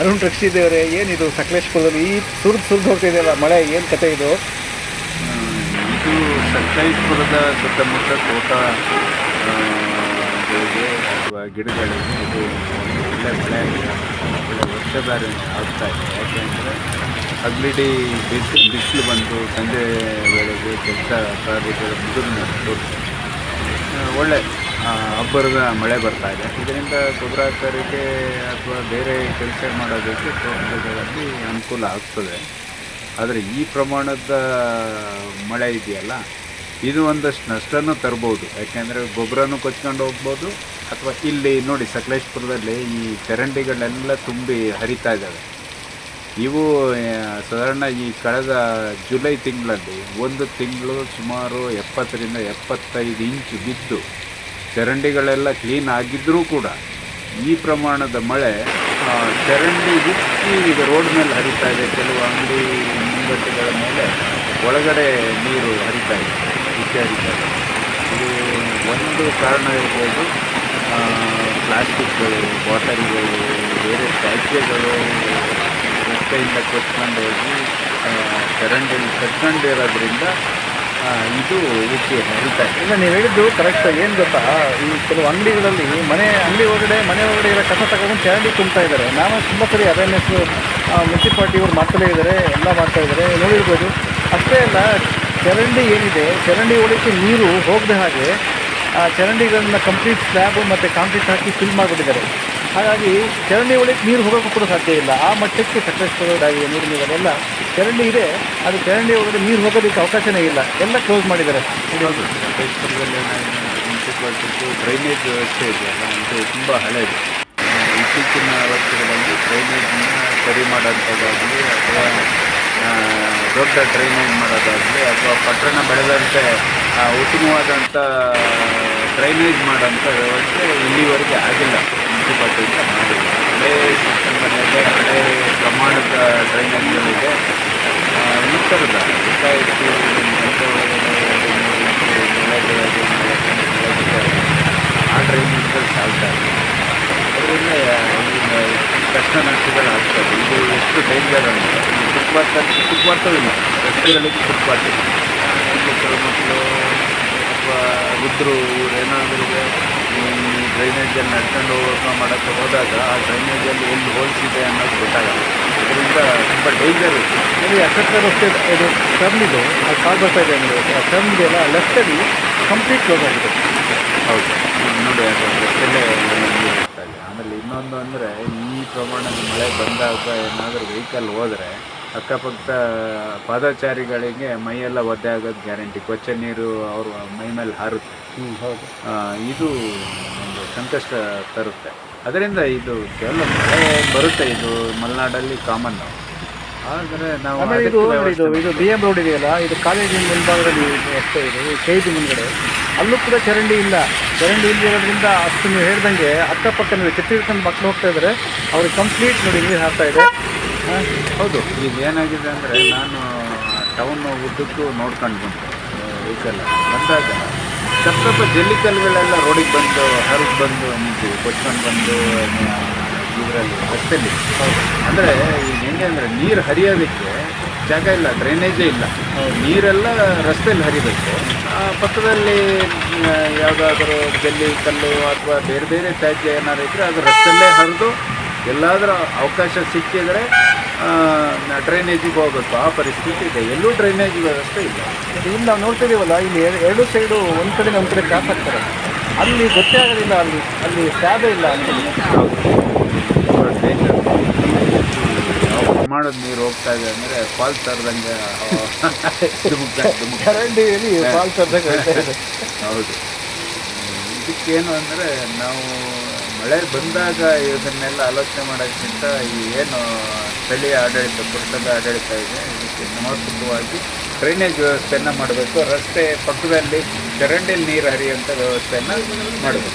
ಅರುಣ್ ರಕ್ಷಿದೇವ್ರೆ, ಏನಿದು ಸಕಲೇಶ್ಪುರದಲ್ಲಿ ಈ ಸುರಿದು ಸುರಿದು ಹೋಗ್ತಿದೆಯಲ್ಲ, ಮಳೆ ಏನು ಕತೆ ಇದು? ಇದು ಸಕಲೇಶ್ಪುರದ ಸುತ್ತಮುತ್ತ ತೋಟ ಅಥವಾ ಗಿಡಗಳಿಗೆ ಇದು ಒಳ್ಳೆ ಮಳೆ ಒಳ್ಳೆ ವರ್ಷಧಾರಣೆ ಆಗ್ತಾ ಇದೆ. ಯಾಕೆಂದರೆ ಹಗಲಿಡೀ ಬಿಸಿ ಬಿಸಿಲು ಬಂದು ಸಂಜೆ ವೇಳೆಗೆ ಕೆಲಸ ಕಾರ್ಯಗಳು ಮುಗಿದು ಒಳ್ಳೆ ಅಬ್ಬರದ ಮಳೆ ಬರ್ತಾ ಇದೆ. ಇದರಿಂದ ಗೊಬ್ಬರ ಹಾಕೋರಿಗೆ ಅಥವಾ ಬೇರೆ ಕೆಲಸ ಮಾಡೋದಕ್ಕೆ ತೋಟಗಳಲ್ಲಿ ಅನುಕೂಲ ಆಗ್ತದೆ. ಆದರೆ ಈ ಪ್ರಮಾಣದ ಮಳೆ ಇದೆಯಲ್ಲ, ಇದು ಒಂದಷ್ಟು ನಷ್ಟನೂ ತರ್ಬೋದು. ಯಾಕೆಂದರೆ ಗೊಬ್ಬರನೂ ಕೊಚ್ಕೊಂಡು ಹೋಗ್ಬೋದು. ಅಥವಾ ಇಲ್ಲಿ ನೋಡಿ ಸಕಲೇಶ್ಪುರದಲ್ಲಿ ಈ ಚರಂಡಿಗಳೆಲ್ಲ ತುಂಬಿ ಹರಿತಾ ಇದ್ದಾವೆ. ಇವು ಸಾಧಾರಣ ಈ ಕಳೆದ ಜುಲೈ ತಿಂಗಳಲ್ಲಿ ಒಂದು ತಿಂಗಳು ಸುಮಾರು ಎಪ್ಪತ್ತರಿಂದ ಎಪ್ಪತ್ತೈದು ಇಂಚು ಬಿದ್ದು ಚರಂಡಿಗಳೆಲ್ಲ ಕ್ಲೀನ್ ಆಗಿದ್ದರೂ ಕೂಡ ಈ ಪ್ರಮಾಣದ ಮಳೆ ಚರಂಡಿ ಬಿಚ್ಚಿ ಈಗ ರೋಡ್ ಮೇಲೆ ಹರಿತಾ ಇದೆ. ಕೆಲವು ಅಂಗಡಿ ಮುಂಗಟ್ಟುಗಳ ಮೇಲೆ ಒಳಗಡೆ ನೀರು ಹರಿತಾ ಇದೆ. ಬಿಚ್ಚಿ ಹರಿತಾ ಇದೆ ಇದು ಒಂದು ಕಾರಣ ಇರ್ಬೋದು. ಪ್ಲಾಸ್ಟಿಕ್ಗಳು, ಬಾಟಲ್ಗಳು, ಬೇರೆ ತ್ಯಾಜ್ಯಗಳು, ರಸ್ತೆಯಿಂದ ಕೊಚ್ಕೊಂಡು ಹೋಗಿ ಚರಂಡಿಯಲ್ಲಿ ಕಟ್ಕೊಂಡಿರೋದ್ರಿಂದ ಇದು ಓಕೆ. ಹರಿತಾ ಇಲ್ಲ ನೀವು ಹೇಳಿದ್ದು ಕರೆಕ್ಟ್ ಏನು ಗೊತ್ತಾ? ಈ ಕೆಲವು ಅಂಗಡಿಗಳಲ್ಲಿ ಮನೆ, ಅಂಗಡಿ ಒಳಗಡೆ, ಮನೆ ಒಳಗಡೆ ಇರೋ ಕಸ ತಗೊಂಡು ಚರಂಡಿ ತುಂಬ್ತಾ ಇದ್ದಾರೆ. ನಾನು ತುಂಬ ಸರಿ ಅವೇರ್ನೆಸ್ ಮುನ್ಸಿಪಾಲ್ಟಿಯವರು ಮಾಡ್ತಲೇ ಇದ್ದಾರೆ, ಎಲ್ಲ ಮಾಡ್ತಾ ಇದ್ದಾರೆ. ನೋಡಿರ್ಬೋದು. ಅಷ್ಟೇ ಅಲ್ಲ, ಚರಂಡಿ ಏನಿದೆ, ಚರಂಡಿ ಒಳಗೆ ನೀರು ಹೋಗದೆ ಹಾಗೆ, ಆ, ಚರಂಡಿಗಳನ್ನ ಕಂಪ್ಲೀಟ್ ಸ್ಲ್ಯಾಬು ಮತ್ತು ಕಾಂಕ್ರೀಟ್ ಹಾಕಿ ಫಿಲ್ ಮಾಡಿಬಿಟ್ಟಿದ್ದಾರೆ. ಹಾಗಾಗಿ ಚರಂಡಿ ಒಳಗೆ ನೀರು ಹೋಗೋಕ್ಕೂ ಕೂಡ ಸಾಧ್ಯ ಇಲ್ಲ. ಆ ಮಟ್ಟಕ್ಕೆ ಸಕಲೇಶ್ಪುರದಾಗಿ ನೀರು ನೀರಲ್ಲೆಲ್ಲ ಚರಂಡಿ ಇದೆ, ಅದು ಚರಂಡಿ ಒಳಗಡೆ ನೀರು ಹೋಗೋದಕ್ಕೆ ಅವಕಾಶನೇ ಇಲ್ಲ. ಎಲ್ಲ ಕ್ಲೋಸ್ ಮಾಡಿದ್ದಾರೆ. ಡ್ರೈನೇಜ್ ವ್ಯವಸ್ಥೆ ಇದೆಯಲ್ಲ ಇದು ತುಂಬ ಹಳೆಯದು ಇತ್ತೀಚಿನ ವರ್ಷಗಳಲ್ಲಿ ಡ್ರೈನೇಜನ್ನ ಸರಿ ಮಾಡೋಂಥದ್ದಾಗಲಿ ಅಥವಾ ದೊಡ್ಡ ಡ್ರೈನೇಜ್ ಮಾಡೋದಾಗಲಿ ಅಥವಾ ಪಟ್ಟಣ ಬೆಳೆದಂತೆ ಉತ್ತಮವಾದಂಥ ಡ್ರೈನೇಜ್ ಮಾಡೋಂಥ ವ್ಯವಸ್ಥೆ ಇಲ್ಲಿವರೆಗೆ ಆಗಿಲ್ಲ. ಮುನ್ಸಿಪಾಲ್ಟಿಯಿಂದ ಮಾಡಿಲ್ಲ. ಹಳೆ ಸಿಸ್ಟಮ್ಗಳಿದೆ ಹಳೆ ಪ್ರಮಾಣದ ಡ್ರೈನೇಜ್ಗಳಿದೆ ಬೀಳೋದು, ಆ ಡ್ರೈನೇಜ್ಗಳು ಸಾಲ್ತಾ ಅದರಿಂದ ಕಷ್ಟ ನಷ್ಟಗಳು ಆಗ್ತದೆ ಇದು ಎಷ್ಟು ಡೇಂಜರ್ ಅಂದರೆ ಫುಟ್ಪಾತ್ ಫುಟ್ಪಾತು ಇಲ್ಲ ರಸ್ತೆಗಳಿಗೆ ಫುಟ್ಪಾತ್ ಇಲ್ಲ ಮಕ್ಕಳು ಅಥವಾ ಇವ್ರು ಏನಾದರೂ ಡ್ರೈನೇಜಲ್ಲಿ ನಡ್ಕೊಂಡು ಹೋಗೋಕೆ ಮಾಡೋಕ್ಕೆ ಹೋದಾಗ ಆ ಡ್ರೈನೇಜಲ್ಲಿ ಎಲ್ಲಿ ಹೋಲ್ಸ್ ಇದೆ ಅನ್ನೋದು ಗೊತ್ತಾಗಲ್ಲ. ತುಂಬ ಡೇಂಜರ್ ಇದೆ ಅಕ್ಷತ್ರ ರಸ್ತೆ ಇದು ಟರ್ನ್ ಇದು ಆ ಕಾಲ್ ಬರ್ತಾ ಇದೆ ಅಂದರೆ ಆ ಟರ್ನ್ ಇದೆಯಲ್ಲ ಲೆಫ್ಟಲ್ಲಿ ಕಂಪ್ಲೀಟ್ ಕ್ಲೋಸ್ ಆಗಿದೆ ಹೌದು ನೋಡಿ ಹೋಗ್ತಾ ಇದೆ ಆಮೇಲೆ ಇನ್ನೊಂದು ಅಂದರೆ ಈ ಪ್ರಮಾಣದ ಮಳೆ ಬಂದಾಗ ಏನಾದರೂ ವೆಹಿಕಲ್ ಹೋದರೆ ಅಕ್ಕಪಕ್ಕ ಪಾದಚಾರಿಗಳಿಗೆ ಮೈಯೆಲ್ಲ ಒದ್ದೆ ಆಗೋದು ಗ್ಯಾರಂಟಿ ಕೊಚ್ಚೆ ನೀರು ಅವರು ಮೈ ಮೇಲೆ ಹಾರುತ್ತೆ. ಹೌದು. ಇದು ಒಂದು ಸಂಕಷ್ಟ ತರುತ್ತೆ. ಅದರಿಂದ ಇದು ಕೆಲವು ಮಳೆ ಬರುತ್ತೆ ಇದು ಮಲೆನಾಡಲ್ಲಿ ಕಾಮನ್ ಆದರೆ ನಾವು ಆಮೇಲೆ ಇದು ನೋಡಿ ಇದು ಬಿ ರೋಡ್ ಇದೆಯಲ್ಲ ಇದು ಕಾಲೇಜಿನ ಮುಂಭಾಗದಲ್ಲಿ ರಸ್ತೆ ಇದೆ ಕೆ ಜಿ ಮುಂದ್ಗಡೆ. ಅಲ್ಲೂ ಕೂಡ ಚರಂಡಿ ಇಲ್ಲ. ಚರಂಡಿ ಇಲ್ಲದಿರೋದ್ರಿಂದ ಅಷ್ಟು ನೀವು ಹೇಳ್ದಂಗೆ ಅಕ್ಕಪಕ್ಕ ನೀವು ಹಿಡ್ಕೊಂಡು ಮಕ್ಕಳು ಹೋಗ್ತಾ ಇದ್ದಾರೆ ಅವ್ರಿಗೆ ಕಂಪ್ಲೀಟ್ ನೋಡಿ ನೀರು ಹಾಕ್ತಾ ಇದೆ. ಹೌದು. ಈಗ ಏನಾಗಿದೆ ಅಂದರೆ ನಾನು ಟೌನ್ ಉದ್ದಕ್ಕೂ ನೋಡ್ಕೊಂಡು ಬಂತು ವೆಹಿಕಲ್ ಬಂದಾಗ ಸ್ವಲ್ಪ ಸ್ವಲ್ಪ ಜಲ್ಲಿಕಲ್ಗಳೆಲ್ಲ ರೋಡಿಗೆ ಬಂದು ಹರಿದು ಬಂದು ನಿಂತು ಕೊಚ್ಕೊಂಡು ಬಂದು ಇದರಲ್ಲಿ ರಸ್ತೆಯಲ್ಲಿ. ಅಂದರೆ ಈಗ ಹೆಂಗೆ ಅಂದರೆ ನೀರು ಹರಿಯೋದಕ್ಕೆ ಜಾಗ ಇಲ್ಲ ಡ್ರೈನೇಜೇ ಇಲ್ಲ. ನೀರೆಲ್ಲ ರಸ್ತೆಯಲ್ಲಿ ಹರಿಬೇಕು. ಆ ಪಕ್ಕದಲ್ಲಿ ಯಾವುದಾದ್ರೂ ಜಲ್ಲಿ ಕಲ್ಲು ಅಥವಾ ಬೇರೆ ಬೇರೆ ತ್ಯಾಜ್ಯ ಏನಾದ್ರು ಇದ್ದರೆ ಅದು ರಸ್ತೆಯಲ್ಲೇ ಹರಿದು ಎಲ್ಲಾದರೂ ಅವಕಾಶ ಸಿಕ್ಕಿದರೆ ಡ್ರೈನೇಜಿಗೆ ಹೋಗಬೇಕು. ಆ ಪರಿಸ್ಥಿತಿ ಇದೆ. ಎಲ್ಲೂ ಡ್ರೈನೇಜ್ ವ್ಯವಸ್ಥೆ ಇಲ್ಲ. ಇಲ್ಲಿ ನಾವು ನೋಡ್ತಿದ್ದೀವಲ್ಲ ಇಲ್ಲಿ ಎರ- ಎರಡು ಸೈಡು ಒಂದು ಕಡೆ ಒಂದು ಕಡೆ ಕ್ರಾಸ್ ಆಗ್ತಾರೆ. ಅಲ್ಲಿ ಗೊತ್ತೇ ಆಗೋದಿಲ್ಲ ಅಲ್ಲಿ ಅಲ್ಲಿ ಸ್ಟ್ಯಾಬೇ ಇಲ್ಲ ಅಂತ. ಪ್ರಮಾಣದ ನೀರು ಹೋಗ್ತಾ ಇದೆ ಅಂದ್ರೆ ಫಾಲ್ಸ್ ತರದಂಗೆ ಚರಂಡಿಯಲ್ಲಿ ಫಾಲ್ಸ್ ಹೌದು. ಇದಕ್ಕೇನು ಅಂದರೆ ನಾವು ಮಳೆ ಬಂದಾಗ ಇದನ್ನೆಲ್ಲ ಆಲೋಚನೆ ಮಾಡೋಕ್ಕಿಂತ ಈ ಏನು ಸ್ಥಳೀಯ ಆಡಳಿತ ಪುರುಷದ ಆಡಳಿತ ಇದೆ ಇದಕ್ಕೆ ಸಮರ್ಪಕವಾಗಿ ಡ್ರೈನೇಜ್ ವ್ಯವಸ್ಥೆಯನ್ನು ಮಾಡಬೇಕು. ರಸ್ತೆ ಪಕ್ಕದಲ್ಲಿ ಚರಂಡಿಯಲ್ಲಿ ನೀರು ಹರಿಯುವಂಥ ವ್ಯವಸ್ಥೆಯನ್ನು ಮಾಡಬೇಕು.